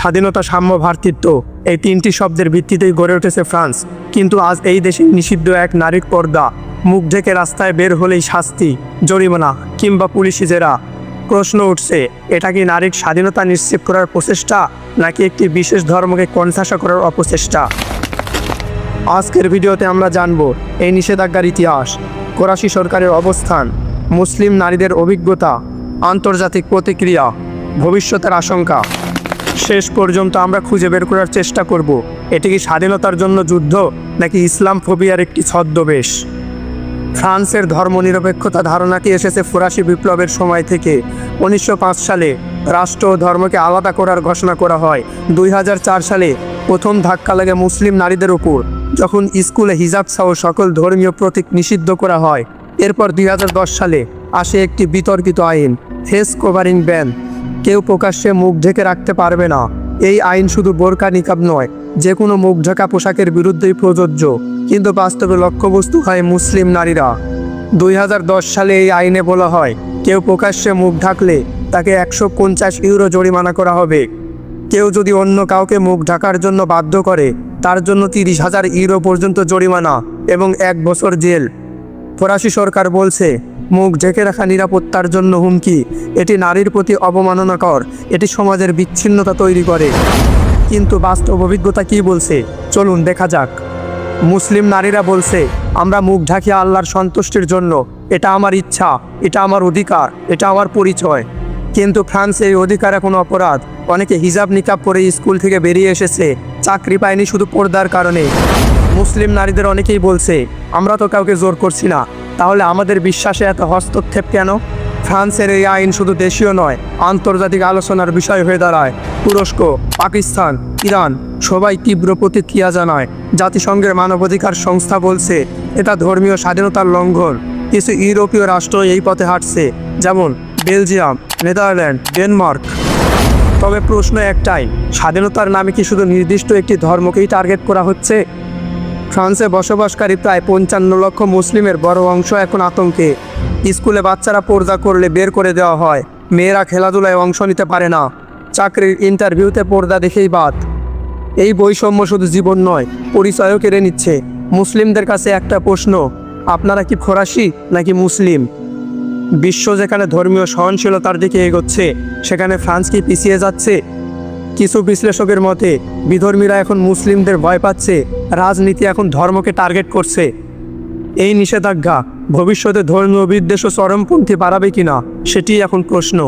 স্বাধীনতা সাম্য ভ্রাতৃত্ব এই তিনটি শব্দের ভিত্তিতেই গড়ে উঠেছে ফ্রান্স। কিন্তু আজ এই দেশে নিষিদ্ধ এক নারীর পর্দা, মুখ ঢেকে রাস্তায় বের হলেই শাস্তি, জরিমানা কিংবা পুলিশি জেরা। প্রশ্ন উঠছে, এটা কি নারীর স্বাধীনতা নিশ্চিত করার প্রচেষ্টা, নাকি একটি বিশেষ ধর্মকে কণ্ঠাসা করার অপচেষ্টা আজকের ভিডিওতে আমরা জানব, এই নিষেধাজ্ঞার ইতিহাস ফরাসি সরকারের অবস্থান, মুসলিম নারীদের অভিজ্ঞতা, আন্তর্জাতিক প্রতিক্রিয়া, ভবিষ্যতের আশঙ্কা। শেষ পর্যন্ত আমরা খুঁজে বের করার চেষ্টা করব। এটি কি স্বাধীনতার জন্য যুদ্ধ, নাকি ইসলাম ফোবিয়ার একটি ছদ্মবেশ? ফ্রান্সের ধর্মনিরপেক্ষতা ধারণাটি এসেছে ফরাসি বিপ্লবের সময় থেকে। উনিশশো পাঁচ সালে রাষ্ট্র ও ধর্মকে আলাদা করার ঘোষণা করা হয়। দুই হাজার চার সালে প্রথম ধাক্কা লাগে মুসলিম নারীদের উপর যখন স্কুলে হিজাব সহ সকল ধর্মীয় প্রতীক নিষিদ্ধ করা হয়। এরপর দুই হাজার দশ সালে আসে একটি বিতর্কিত আইন ফেস কভারিং ব্যান। কেউ প্রকাশ্যে মুখ ঢেকে রাখতে পারবে না। এই আইন শুধু বোরকা নিকাব নয় যে কোনো মুখ ঢাকা পোশাকের বিরুদ্ধেই প্রযোজ্য, কিন্তু বাস্তবে লক্ষ্যবস্তু হয় মুসলিম নারীরা। দুই হাজার দশ সালে এই আইনে বলা হয়, কেউ প্রকাশ্যে মুখ ঢাকলে তাকে একশো পঞ্চাশ ইউরো জরিমানা করা হবে। কেউ যদি অন্য কাউকে মুখ ঢাকার জন্য বাধ্য করে, তার জন্য তিরিশ হাজার ইউরো পর্যন্ত জরিমানা এবং এক বছর জেল। ফরাসি সরকার বলছে মুখ ঢেকে রাখা নিরাপত্তার জন্য হুমকি। এটি নারীর প্রতি অবমাননাকর, এটি সমাজের বিচ্ছিন্নতা তৈরি করে। কিন্তু বাস্তব অভিজ্ঞতা কি বলছে? চলুন দেখা যাক। মুসলিম নারীরা বলছে, আমরা মুখ ঢাকিয়া আল্লাহর সন্তুষ্টির জন্য, এটা আমার ইচ্ছা, এটা আমার অধিকার, এটা আমার পরিচয়। কিন্তু ফ্রান্সে এই অধিকার এখন অপরাধ। অনেকে হিজাব নিকাব পরে স্কুল থেকে বেরিয়ে এসেছে, চাকরি পায়নি শুধু পর্দার কারণে। মুসলিম নারীদের অনেকেই বলছে, আমরা তো কাউকে জোর করছি না তাহলে আমাদের বিশ্বাসে এত হস্তক্ষেপ কেন? ফ্রান্সের এই আইন শুধু দেশীয় নয়, আন্তর্জাতিক আলোচনার বিষয় হয়ে দাঁড়ায়। তুরস্ক, পাকিস্তান, ইরান সবাই তীব্র প্রতিক্রিয়া জানায়। জাতিসংঘের মানবাধিকার সংস্থা বলছে, এটা ধর্মীয় স্বাধীনতার লঙ্ঘন। কিছু ইউরোপীয় রাষ্ট্র এই পথে হাঁটছে, যেমন বেলজিয়াম, নেদারল্যান্ড, ডেনমার্ক। তবে প্রশ্ন একটাই, স্বাধীনতার নামে কি শুধু নির্দিষ্ট একটি ধর্মকেই টার্গেট করা হচ্ছে? ফ্রান্সে বসবাসকারী প্রায় পঞ্চান্ন লক্ষ মুসলিমের বড় অংশ এখন আতঙ্কে। স্কুলে বাচ্চারা পর্দা করলে বের করে দেওয়া হয়। মেয়েরা খেলাধুলায় অংশ নিতে পারে না। চাকরির ইন্টারভিউতে পর্দা দেখেই বাদ। এই বৈষম্য শুধু জীবন নয় পরিচয়ও কেড়ে নিচ্ছে। মুসলিমদের কাছে একটা প্রশ্ন, আপনারা কি ফরাসি নাকি মুসলিম? বিশ্ব যেখানে ধর্মীয় সহনশীলতার দিকে এগোচ্ছে, সেখানে ফ্রান্স কি পিছিয়ে যাচ্ছে? কিছু বিশ্লেষকের মতে, বিধর্মীরা এখন মুসলিমদের ভয় পাচ্ছে, রাজনীতি এখন ধর্মকে টার্গেট করছে। এই নিষেধাজ্ঞা ভবিষ্যতে ধর্মীয় বিদ্বেষ ও চরমপন্থী বাড়াবে কিনা, সেটি এখন প্রশ্ন।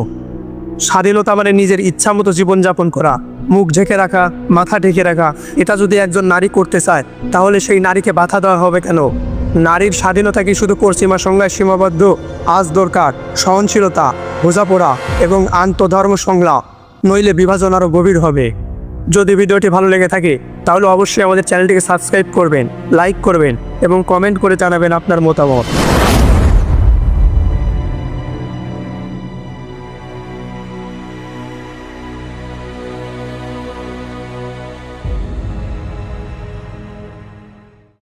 স্বাধীনতা মানে নিজের ইচ্ছামতো জীবনযাপন করা, মুখ ঢেকে রাখা, মাথা ঢেকে রাখা, এটা যদি একজন নারী করতে চায়, তাহলে সেই নারীকে বাধা দেওয়া হবে কেন? নারীর স্বাধীনতা কি শুধু পশ্চিমা সংজ্ঞায় সীমাবদ্ধ? আজ দরকার সহনশীলতা, বোঝাপড়া এবং আন্তধর্ম সংলাপ। নইলে বিভাজন আরও গভীর হবে। যদি ভিডিওটি ভালো লেগে থাকে, তাহলে অবশ্যই আমাদের চ্যানেলটিকে সাবস্ক্রাইব করবেন, লাইক করবেন এবং কমেন্ট করে জানাবেন আপনার মতামত।